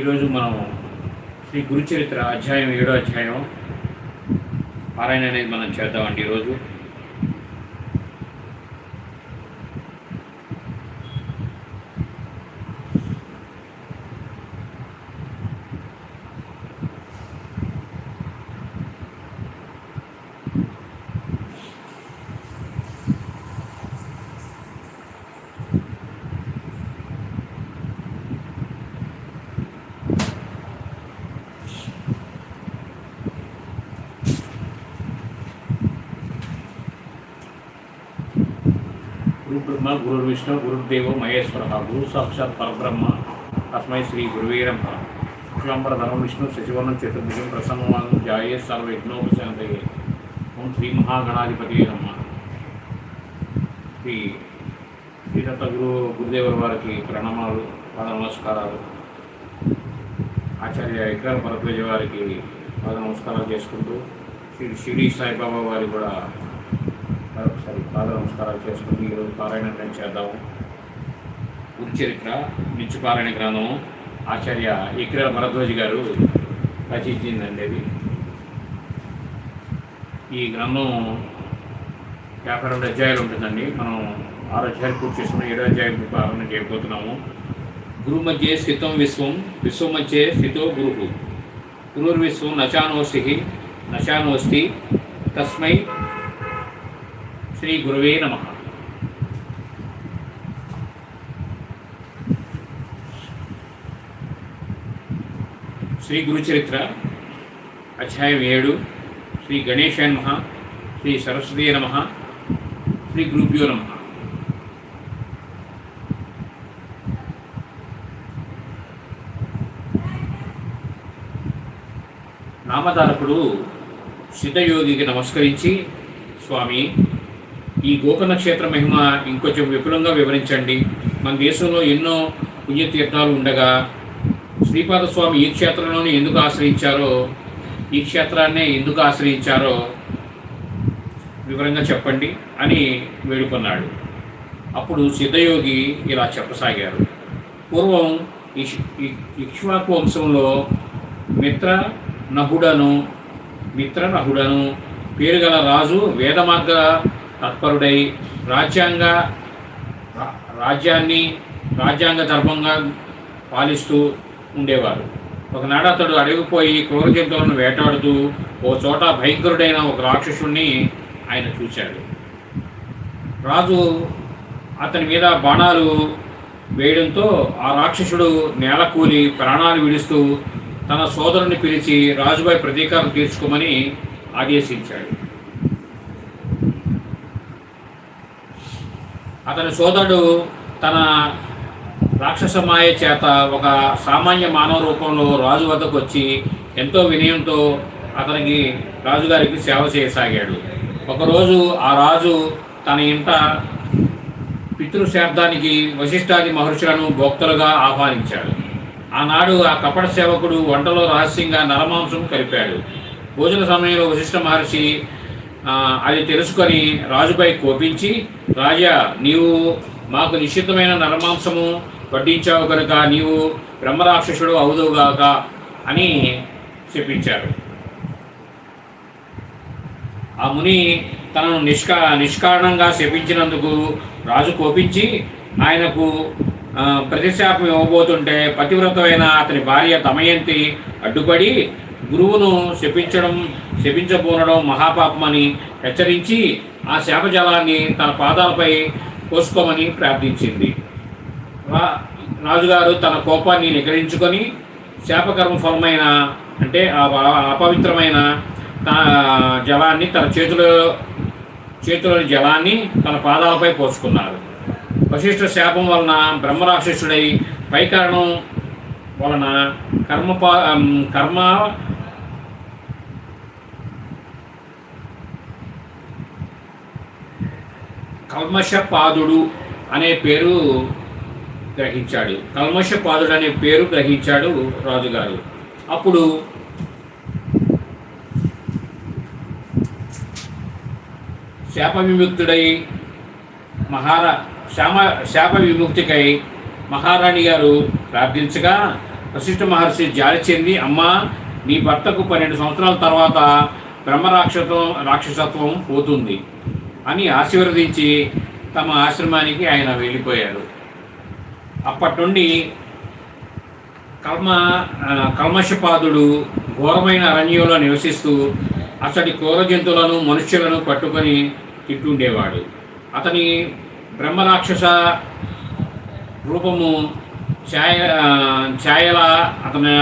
ఈరోజు మనం శ్రీ గురుచరిత్ర అధ్యాయం ఏడో అధ్యాయం పారాయణ అనేది మనం చేద్దామండి ఈరోజు. గురు బ్రహ్మ గురు విష్ణు గురుదేవో మహేశ్వర గురు సాక్షాత్ పరబ్రహ్మ. తస్మై శ్రీ గురువీరం శుక్లాంబర ధర్మ విష్ణు శశివర్ణం చతుర్భుజం ప్రసన్నవాన్ జాయే సర్వ యజ్ఞోపశాంతయే ఓం శ్రీ మహాగణాధిపతి అమ్మ శ్రీ శ్రీదత్త గురు గురుదేవుల వారికి ప్రణామాలు పాద నమస్కారాలు ఆచార్య విక్రమ భరద్వాజ వారికి పాద నమస్కారాలు చేసుకుంటూ శ్రీ షిరిడి సాయిబాబా వారికి కూడా మరొకసారి పాద నమస్కారాలు చేసుకుని ఈరోజు పారాయణం చేద్దాము? గురు చరిత్ర నిత్య పారాయణ గ్రంథం ఆచార్య ఇక్రల భరద్వాజ్ గారు రచించిందండి అది. ఈ గ్రంథం యాభై రెండు అధ్యాయాలు ఉంటుందండి. మనం ఆరు అధ్యాయాలు పూర్తి చేసుకుని ఏడో అధ్యాయం ప్రారంభం చేయబోతున్నాము. గురు మధ్య స్థితం విశ్వం విశ్వం మధ్య స్థితో గురువు గురుర్విశ్వం నచానోస్తి నచానోస్తి తస్మై శ్రీ గురువే నమ. శ్రీ గురుచరిత్ర అధ్యాయం ఏడు శ్రీ గణేశాయ నమ శ్రీ సరస్వతీ నమ శ్రీ గురుభ్యో నమ. నామధారకుడు సిద్ధయోగికి నమస్కరించి స్వామి ఈ గోకర్ణ క్షేత్ర మహిమ ఇంకొంచెం విపులంగా వివరించండి. మన దేశంలో ఎన్నో పుణ్యతీర్థాలు ఉండగా శ్రీపాద స్వామి ఈ క్షేత్రంలోనే ఎందుకు ఆశ్రయించారో ఈ క్షేత్రాన్నే ఎందుకు ఆశ్రయించారో వివరంగా చెప్పండి అని వేడుకొన్నాడు. అప్పుడు సిద్ధయోగి ఇలా చెప్పసాగారు. పూర్వం ఇష్ ఇక్ష్వాకు వంశంలో మిత్ర నహుడను మిత్ర నహుడను పేరుగల రాజు వేదమార్గ తత్పరుడై రాజ్యాంగ రా- రాజ్యాన్ని రాజ్యాంగ ధర్మంగా పాలిస్తూ ఉండేవారు. ఒకనాడు అతడు అడిగిపోయి క్రూర జంతువులను వేటాడుతూ ఓ చోట భయంకరుడైన ఒక రాక్షసుణ్ణి ఆయన చూశాడు. రాజు అతని మీద బాణాలు వేయడంతో ఆ రాక్షసుడు నేలకూలి ప్రాణాలు విడుస్తూ తన సోదరుని పిలిచి రాజుపై ప్రతీకారం తీర్చుకోమని ఆదేశించాడు. అతని సోదరుడు తన రాక్షస మాయ చేత ఒక సామాన్య మానవ రూపంలో రాజు వద్దకు వచ్చి ఎంతో వినయంతో అతనికి రాజుగారికి సేవ చేయసాగాడు. ఒకరోజు ఆ రాజు తన ఇంట పితృశాబ్దానికి వశిష్ఠాది మహర్షులను భోక్తలుగా ఆహ్వానించాడు. ఆనాడు ఆ కపట సేవకుడు వంటలో రహస్యంగా నరమాంసం కలిపాడు. భోజన సమయంలో వశిష్ఠ మహర్షి అది తెలుసుకొని రాజుపై కోపించి రాజా నీవు మాకు నిశ్చితమైన నరమాంసము వడ్డించావు కనుక నీవు బ్రహ్మరాక్షసుడు అవుదువుగాక అని చెప్పించారు. ఆ ముని తనను నిష్కా నిష్కారణంగా శపించినందుకు రాజు కోపించి ఆయనకు ప్రతిశాపం ఇవ్వబోతుంటే పతివ్రతమైన అతని భార్య దమయంతి అడ్డుపడి గురువును శపించడం శపించబోనడం మహాపాపమని హెచ్చరించి ఆ శాపజలాన్ని తన పాదాలపై పోసుకోమని ప్రార్థించింది. రాజుగారు తన కోపాన్ని నిగ్రహించుకొని శాపకర్మ ఫలమైన అంటే ఆ అపవిత్రమైన తన జలాన్ని తన చేతిలో చేతిలోని జలాన్ని తన పాదాలపై పోసుకున్నారు వశిష్ఠ శాపం వలన బ్రహ్మరాక్షసుడై పైకరణం వలన కర్మ కర్మ కల్మషపాదుడు అనే పేరు గ్రహించాడు. కల్మషపాదుడు అనే పేరు గ్రహించాడు రాజుగారు. అప్పుడు శాప విముక్తుడై మహారా శామ శాప విముక్తికై మహారాణి గారు ప్రార్థించగా వశిష్ఠ మహర్షి జారి చెంది అమ్మా నీ భర్తకు పన్నెండు సంవత్సరాల తర్వాత బ్రహ్మ రాక్షసం రాక్షసత్వం పోతుంది. అని ఆశీర్వదించి తమ ఆశ్రమానికి ఆయన వెళ్ళిపోయారు. అప్పటి నుండి కల్మ కల్మషపాదుడు ఘోరమైన అరణ్యంలో నివసిస్తూ అతడి క్రూర జంతువులను మనుష్యులను పట్టుకొని తిట్టుండేవాడు అతని బ్రహ్మరాక్షస రూపము ఛాయ ఛాయలా అతని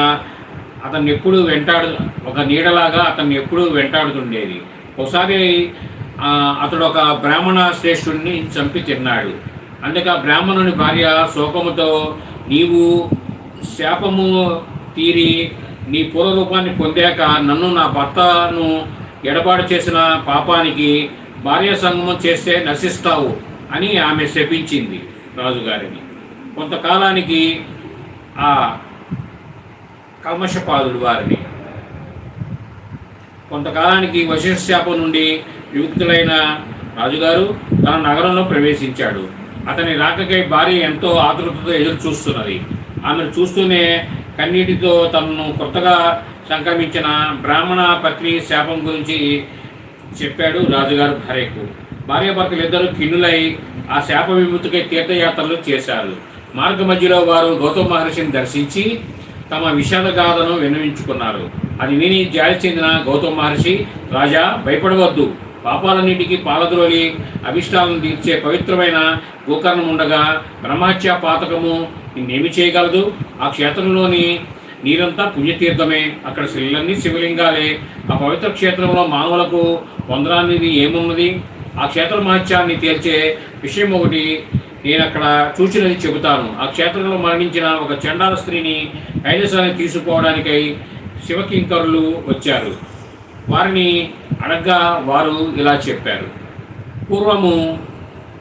అతన్ని ఎప్పుడూ వెంటాడు ఒక నీడలాగా అతన్ని ఎప్పుడూ వెంటాడుతుండేది. ఒకసారి అతడు ఒక బ్రాహ్మణ శ్రేష్ఠుడిని చంపి తిన్నాడు. అందుకే ఆ బ్రాహ్మణుని భార్య శోకముతో నీవు శాపము తీరి నీ పూర్వరూపాన్ని పొందాక నన్ను నా భర్తను ఎడబాటు చేసిన పాపానికి భార్య సంగమం చేస్తే నశిస్తావు అని ఆమె శపించింది రాజుగారిని. కొంతకాలానికి ఆ కల్మషపాదుడు వారిని కొంతకాలానికి వశిష్ఠ శాపం నుండి విముక్తులైన రాజుగారు తన నగరంలో ప్రవేశించాడు. అతని రాకకై భార్య ఎంతో ఆతృతతో ఎదురు చూస్తున్నది ఆమెను చూస్తూనే కన్నీటితో తనను కొత్తగా సంక్రమించిన బ్రాహ్మణ పత్ని శాపం గురించి చెప్పాడు రాజుగారు భార్యకు. భార్యాభర్తలు ఇద్దరు కిన్నులై ఆ శాప విముక్తికై తీర్థయాత్రలు చేశారు. మార్గ మధ్యలో వారు గౌతమ మహర్షిని దర్శించి తమ విషాద గాథను విన్నవించుకున్నారు. అది విని జాలి చెందిన గౌతమ మహర్షి రాజా భయపడవద్దు. పాపాలన్నిటికీ పాలద్రోలి. అభిష్టాలను తీర్చే పవిత్రమైన గోకర్ణం ఉండగా బ్రహ్మహత్య పాతకము నిన్నేమి చేయగలదు? ఆ క్షేత్రంలోని నీరంతా పుణ్యతీర్థమే. అక్కడ శిలన్నీ శివలింగాలే. ఆ పవిత్ర క్షేత్రంలో మానవులకు వందనానికి ఏమున్నది? ఆ క్షేత్ర మహత్యాన్ని తేల్చే విషయం ఒకటి నేను అక్కడ చూచినది చెబుతాను. ఆ క్షేత్రంలో మరణించిన ఒక చండాల స్త్రీని కైలాసాన్ని తీసుకోవడానికై శివకింకరులు వచ్చారు. వారిని అడగ్గా వారు ఇలా చెప్పారు. పూర్వము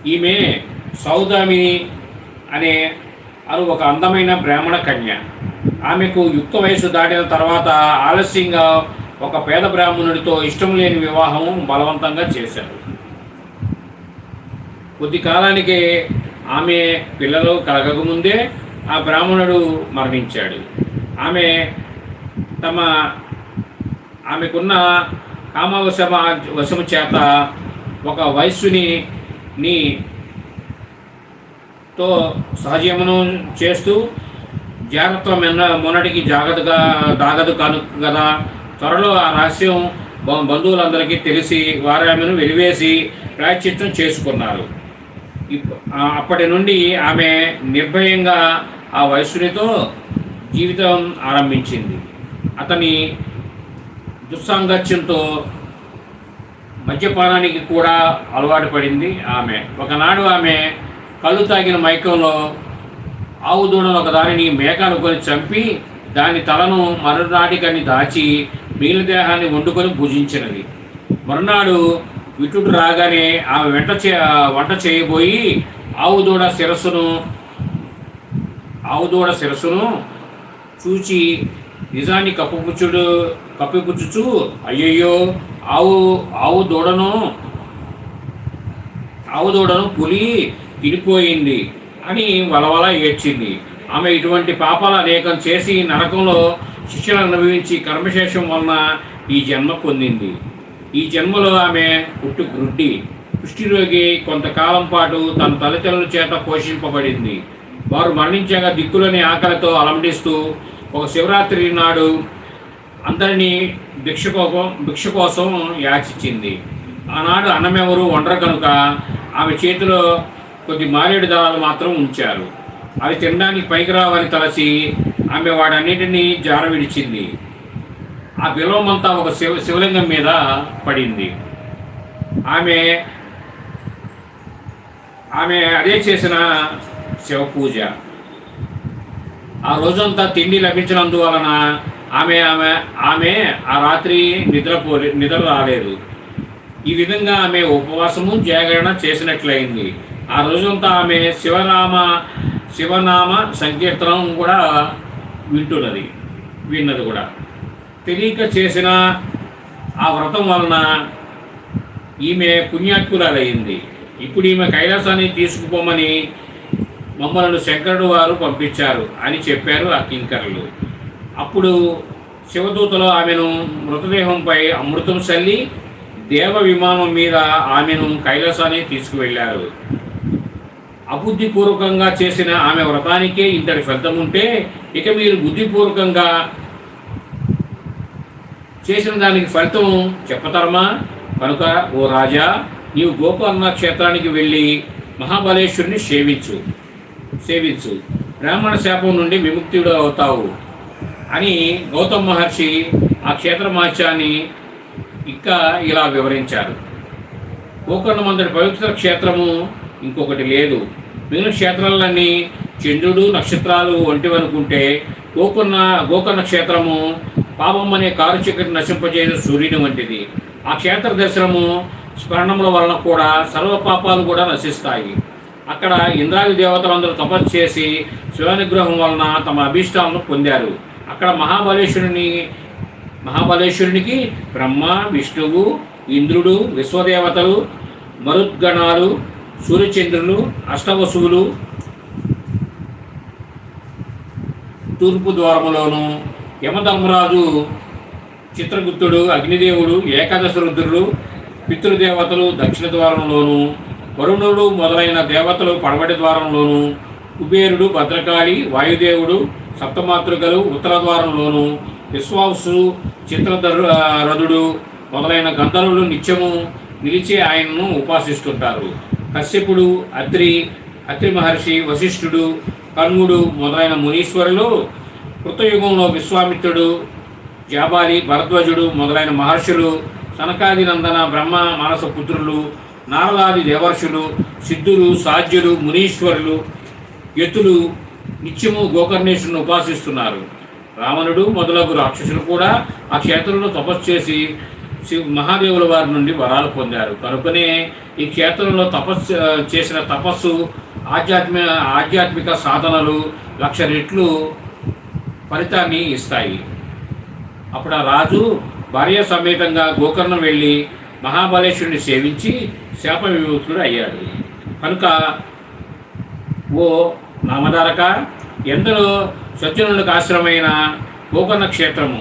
ఈమె సౌదామిని అనే అను ఒక అందమైన బ్రాహ్మణ కన్య. ఆమెకు యుక్త వయసు దాటిన తర్వాత ఆలస్యంగా ఒక పేద బ్రాహ్మణుడితో ఇష్టం లేని వివాహం బలవంతంగా చేశారు. కొద్ది కాలానికే ఆమె పిల్లలు కలగకముందే ఆ బ్రాహ్మణుడు మరణించాడు. ఆమె తమ ఆమెకున్న కామవశమ వశము చేత ఒక వయస్సుని నీ తో సహజీవనం చేస్తూ జాగ్రత్త మెన్న మొన్నటికి జాగ్రత్తగా దాగదు కాను కదా. త్వరలో ఆ రహస్యం బంధువులందరికీ తెలిసి వారు ఆమెను వెలివేసి ప్రాయశ్చిత్తం చేసుకున్నారు. అప్పటి నుండి ఆమె నిర్భయంగా ఆ వయస్సునితో జీవితం ఆరంభించింది. అతని దుస్సాంగత్యంతో మద్యపానానికి కూడా అలవాటు పడింది ఆమె. ఒకనాడు ఆమె కళ్ళు తాగిన మైకంలో ఆవు దూడను ఒక దానిని మేక అనుకొని చంపి దాని తలను మరునాటికని దాచి మిగిలిన దేహాన్ని వండుకొని భుజించినది. మరునాడు విటుడు రాగానే ఆమె వెంట చే వంట చేయబోయి ఆవు దూడ శిరస్సును ఆవు దూడ శిరస్సును చూచి నిజాన్ని కప్పుపుచ్చుడు కప్పిపుచ్చుచు అయ్యయ్యో ఆవు ఆవు దూడను ఆవు దూడను పులి తిడిపోయింది అని వలవల ఏడ్చింది. ఆమె ఇటువంటి పాపాలు అనేకం చేసి నరకంలో శిక్షలు అనుభవించి కర్మశేషం వలన ఈ జన్మ పొందింది. ఈ జన్మలో ఆమె పుట్టు గ్రుడ్డి కుష్ఠిరోగి కొంతకాలం పాటు తన తల్లిదండ్రుల చేత పోషింపబడింది. వారు మరణించగా దిక్కులని ఆకలితో అలండిస్తూ ఒక శివరాత్రి నాడు అందరినీ భిక్ష కోసం భిక్ష కోసం యాచించింది ఆనాడు అన్నమెవరు వండర కనుక ఆమె చేతిలో కొద్ది మారేడు దళాలు మాత్రం ఉంచారు. అవి తినడానికి పైకి రావని తలసి ఆమె వాడన్నిటినీ జార విడిచింది ఆ బిలవమంతా ఒక శివ శివలింగం మీద పడింది. ఆమె ఆమె అదే చేసిన శివ పూజ ఆ రోజంతా తిండి లభించినందువలన ఆమె ఆమె ఆమె ఆ రాత్రి నిద్రపోలే నిద్ర రాలేదు. ఈ విధంగా ఆమె ఉపవాసము జాగరణ చేసినట్లయింది. ఆ రోజంతా ఆమె శివనామ శివనామ సంకీర్తనం కూడా వింటున్నది విన్నది కూడా. తెలియక చేసిన ఆ వ్రతం వలన ఈమె పుణ్యాత్కురాలయ్యింది ఇప్పుడు ఈమె కైలాసాన్ని తీసుకుపోమని మమ్మలను శంకరుడు వారు పంపించారు అని చెప్పారు ఆ కింకరులు. అప్పుడు శివదూతలు ఆమెను మృతదేహంపై అమృతం చల్లి దేవ విమానం మీద ఆమెను కైలాసాన్ని తీసుకువెళ్ళారు. అబుద్ధిపూర్వకంగా చేసిన ఆమె వ్రతానికే ఇంతటి ఫలితం ఉంటే ఇక మీరు బుద్ధిపూర్వకంగా చేసిన దానికి ఫలితం చెప్పతరమా? కనుక ఓ రాజా నీవు గోకర్ణ క్షేత్రానికి వెళ్ళి మహాబలేశ్వరుని సేవించు. సేవించు. బ్రాహ్మణ శాపం నుండి విముక్తుడు అవుతావు అని గౌతమ్ మహర్షి ఆ క్షేత్ర మహత్యాన్ని ఇంకా ఇలా వివరించారు. గోకర్ణం అంతటి పవిత్ర క్షేత్రము ఇంకొకటి లేదు. మిగిలిన క్షేత్రాలన్నీ చంద్రుడు నక్షత్రాలు వంటివనుకుంటే గోకర్ణ గోకర్ణ క్షేత్రము పాపం అనే కారు చీకటి నశింపజేసే సూర్యుని వంటిది. ఆ క్షేత్ర దర్శనము స్మరణముల వలన కూడా సర్వ పాపాలు కూడా నశిస్తాయి. అక్కడ ఇంద్రాది దేవతలందరూ తపస్సు చేసి శివానుగ్రహం వలన తమ అభీష్టాలను పొందారు. అక్కడ మహాబలేశ్వరుని మహాబలేశ్వరునికి బ్రహ్మ విష్ణువు ఇంద్రుడు విశ్వదేవతలు మరుద్గణాలు సూర్యచంద్రులు అష్టవసువులు తూర్పు ద్వారములోను యమధర్మరాజు చిత్రగుప్తుడు అగ్నిదేవుడు ఏకాదశ రుద్రుడు పితృదేవతలు దక్షిణ ద్వారంలోను వరుణుడు మొదలైన దేవతలు పడమటి ద్వారంలోను కుబేరుడు భద్రకాళి వాయుదేవుడు సప్తమాతృకలు ఉత్తర ద్వారంలోను విశ్వాసు చిత్రధరుడు రథుడు మొదలైన గంధర్వులు నిత్యము నిలిచి ఆయనను ఉపాసిస్తుంటారు. కశ్యపుడు అత్రి అత్రి మహర్షి వశిష్ఠుడు కన్వుడు మొదలైన మునీశ్వరులు కృతయుగంలో విశ్వామిత్రుడు జాబాలి భరద్వజుడు మొదలైన మహర్షులు సనకాది నందన బ్రహ్మ మానస పుత్రులు నారలాది దేవర్షులు సిద్ధులు సాధ్యులు మునీశ్వరులు యతులు నిత్యము గోకర్ణేశ్వరుని ఉపాసిస్తున్నారు. రావణుడు మొదలగు రాక్షసులు కూడా ఆ క్షేత్రంలో తపస్సు చేసి శివ మహాదేవుల వారి నుండి వరాలు పొందారు. కనుకనే ఈ క్షేత్రంలో తపస్సు చేసిన తపస్సు ఆధ్యాత్మిక ఆధ్యాత్మిక సాధనలు లక్ష రెట్లు ఫలితాన్ని ఇస్తాయి. అప్పుడు ఆ రాజు భార్య సమేతంగా గోకర్ణం వెళ్ళి మహాబలేశ్వరుని సేవించి శాప విముక్తుడు అయ్యాడు కనుక ఓ నామధారక ఎందరో సజ్జనులకు ఆశ్రమైన గోకర్ణ క్షేత్రము.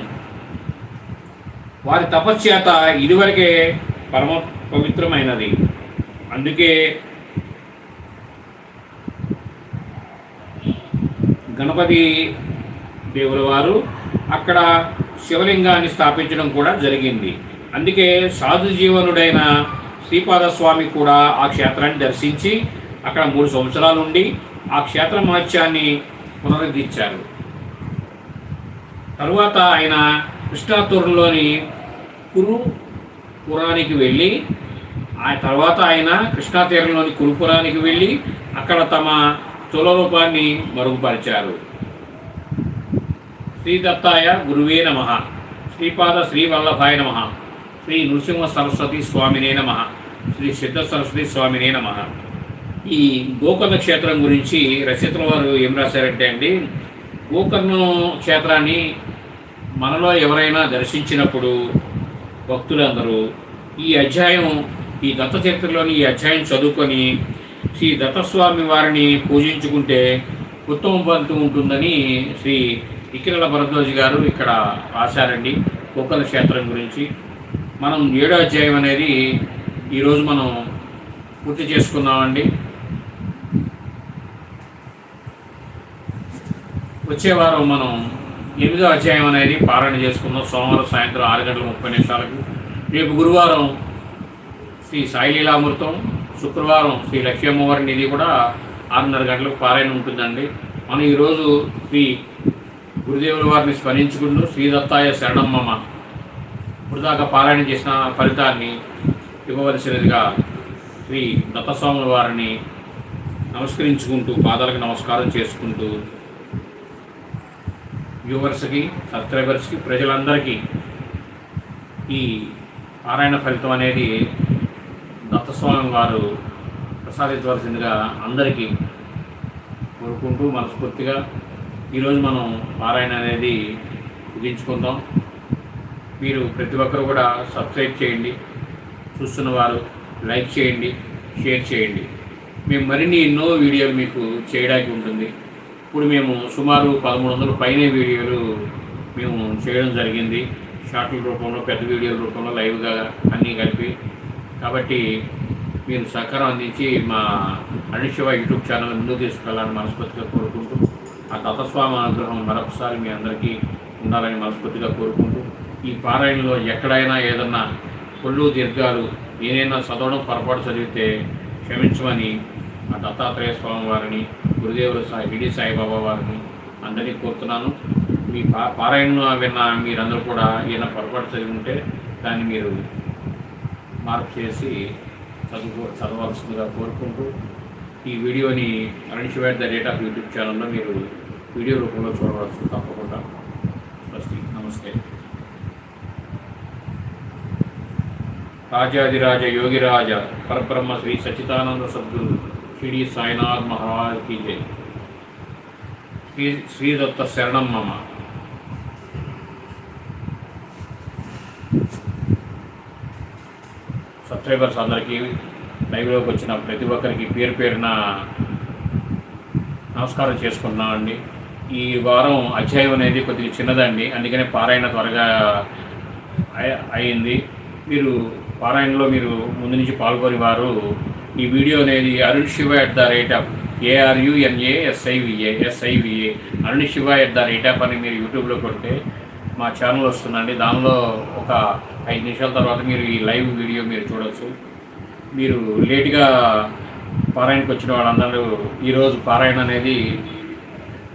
వారి తపశ్చేత ఇదివరకే పరమ పవిత్రమైనది. అందుకే గణపతి దేవుల వారు అక్కడ శివలింగాన్ని స్థాపించడం కూడా జరిగింది. అందుకే సాధు జీవనుడైన శ్రీపాదస్వామి కూడా ఆ క్షేత్రాన్ని దర్శించి అక్కడ మూడు సంవత్సరాలు ఉండి ఆ క్షేత్ర మహత్యాన్ని పునరుద్ధరించారు. తరువాత ఆయన కృష్ణాతూరులోని కురు పురానికి వెళ్ళి ఆ తర్వాత ఆయన కృష్ణా తీరంలోని కురుపురానికి వెళ్ళి అక్కడ తమ స్థూల రూపాన్ని మరుగుపరిచారు. శ్రీదత్తాయ గురువే నమ. శ్రీపాద శ్రీవల్లభాయ నమ. శ్రీ నృసింహ సరస్వతి స్వామినే నమ శ్రీ సిద్ధ సరస్వతి స్వామినే నమ. ఈ గోకర్ణ క్షేత్రం గురించి రచయితల వారు ఏం రాశారంటే అండి గోకర్ణ క్షేత్రాన్ని మనలో ఎవరైనా దర్శించినప్పుడు భక్తులందరూ ఈ అధ్యాయం ఈ దత్త చరిత్రలోని ఈ అధ్యాయం చదువుకొని శ్రీ దత్తస్వామి వారిని పూజించుకుంటే ఉత్తమ ఫలితం ఉంటుందని శ్రీ ఇకిరల భరద్వాజ్ గారు ఇక్కడ రాశారండి గోకర్ణ క్షేత్రం గురించి. మనం ఏడో అధ్యాయం అనేది ఈరోజు మనం పూర్తి చేసుకున్నామండి వచ్చే వారం మనం ఎనిమిదో అధ్యాయం అనేది పారాయణ చేసుకుందాం. సోమవారం సాయంత్రం ఆరు గంటల ముప్పై నిమిషాలకు. రేపు గురువారం శ్రీ సాయిలీలామృతం శుక్రవారం శ్రీ లక్ష్మీ నిధి కూడా ఆరున్నర గంటలకు పారాయణ ఉంటుందండి. మనం ఈరోజు శ్రీ గురుదేవుల వారిని స్మరించుకుంటూ శ్రీదత్తాయ శరణమ్మ ఇప్పుడు దాకా పారాయణ చేసిన ఫలితాన్ని ఇవ్వవలసినదిగా శ్రీ దత్తస్వాముల వారిని నమస్కరించుకుంటూ పాదాలకు నమస్కారం చేసుకుంటూ వ్యూవర్స్కి సబ్స్క్రైబర్స్కి ప్రజలందరికీ ఈ పారాయణ ఫలితం అనేది దత్తస్వామి వారు ప్రసాదించవలసిందిగా అందరికీ కోరుకుంటూ మనస్ఫూర్తిగా ఈరోజు మనం పారాయణ అనేది ముగించుకుందాం. మీరు ప్రతి ఒక్కరు కూడా సబ్స్క్రైబ్ చేయండి. చూస్తున్న వారు లైక్ చేయండి షేర్ చేయండి. మేము మరిన్ని ఎన్నో వీడియోలు మీకు చేయడానికి ఉంటుంది. ఇప్పుడు మేము సుమారు పదమూడు వందల పైన వీడియోలు మేము చేయడం జరిగింది. షార్ట్ల రూపంలో పెద్ద వీడియోల రూపంలో లైవ్గా అన్నీ కలిపి. కాబట్టి మీరు సహకారం అందించి మా అనిశివ యూట్యూబ్ ఛానల్ ముందుకు తీసుకెళ్ళాలని మనస్ఫూర్తిగా కోరుకుంటూ ఆ దత్తస్వామి అనుగ్రహం మరొకసారి మీ అందరికీ ఉండాలని మనస్ఫూర్తిగా కోరుకుంటూ ఈ పారాయణలో ఎక్కడైనా ఏదన్నా కొళ్ళు దీర్ఘాలు ఏదైనా చదవడం పొరపాటు చదివితే క్షమించమని ఆ దత్తాత్రేయ స్వామి వారిని గురుదేవుల సాయి హిడి సాయిబాబా వారిని అందరినీ కోరుతున్నాను. మీ పా పారాయణ విన్న మీరందరూ కూడా ఏదైనా పొరపాటు చదివి ఉంటే దాన్ని మీరు మార్పు చేసి చదువు చదవాల్సిందిగా కోరుకుంటూ ఈ వీడియోని అరణ్యవేట్ ద రేట్ ఆఫ్ యూట్యూబ్ ఛానల్లో మీరు వీడియో రూపంలో చూడవచ్చు తప్పకుండా స్వస్తి. నమస్తే. రాజాదిరాజ యోగిరాజ పరబ్రహ్మ శ్రీ సచిదానంద సద్గురు శ్రీ సాయినాథ్ మహారాజ్కి జై. శ్రీ శ్రీదత్త శరణం మమ. సబ్స్క్రైబర్స్ అందరికీ లైవ్లోకి వచ్చిన ప్రతి ఒక్కరికి పేరు పేరున నమస్కారం చేసుకున్నామండి ఈ వారం అధ్యాయం అనేది కొద్దిగా చిన్నదండి. అందుకనే పారాయణ త్వరగా అయింది. మీరు పారాయణలో మీరు ముందు నుంచి పాల్గొని వారు ఈ వీడియో అనేది Arun Shiva at the rate of A R U N A S I V A S I V A Arun Shiva at the rate of అని మీరు యూట్యూబ్లో కొడితే మా ఛానల్ వస్తుందండి. దానిలో ఒక ఐదు నిమిషాల తర్వాత మీరు ఈ లైవ్ వీడియో మీరు చూడవచ్చు మీరు లేట్గా పారాయణకి వచ్చిన వాళ్ళందరూ ఈరోజు పారాయణ అనేది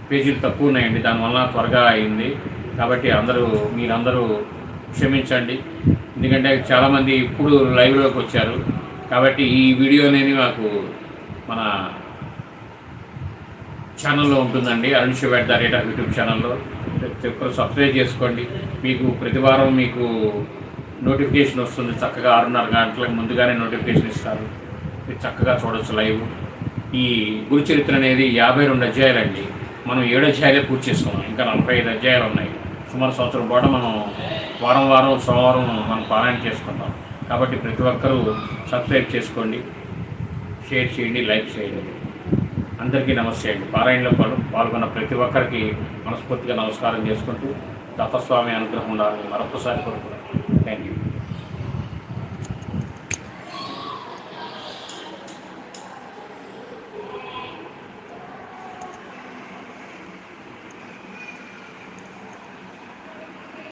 పేజీలు తక్కువ ఉన్నాయండి. దానివల్ల త్వరగా అయింది. కాబట్టి అందరూ మీరందరూ క్షమించండి. ఎందుకంటే చాలామంది ఇప్పుడు లైవ్లోకి వచ్చారు. కాబట్టి ఈ వీడియో అనేది మాకు మన ఛానల్లో ఉంటుందండి. Arun Shiva at the rate of YouTube ఛానల్లో. ప్రతి ఒక్కరు సబ్స్క్రైబ్ చేసుకోండి. మీకు ప్రతి వారం మీకు నోటిఫికేషన్ వస్తుంది. చక్కగా ఆరున్నర గంటలకు ముందుగానే నోటిఫికేషన్ ఇస్తారు. మీరు చక్కగా చూడవచ్చు లైవ్. ఈ గురు చరిత్ర అనేది యాభై రెండు అధ్యాయాలండి. మనం ఏడు అధ్యాయాలే పూర్తి చేసుకున్నాం. ఇంకా నలభై ఐదు అధ్యాయాలు ఉన్నాయి. సుమారు సంవత్సరం పాటు మనం వారం వారం సోమవారం మనం పారాయణ చేసుకుంటాం. కాబట్టి ప్రతి ఒక్కరూ సబ్స్క్రైబ్ చేసుకోండి షేర్ చేయండి లైక్ చేయండి. అందరికీ నమస్తే అండి. పారాయణలో పాల్ పాల్గొన్న ప్రతి ఒక్కరికి మనస్ఫూర్తిగా నమస్కారం చేసుకుంటూ దత్తస్వామి అనుగ్రహం ఉండాలని మరొకసారి కోరుకుంటున్నాను.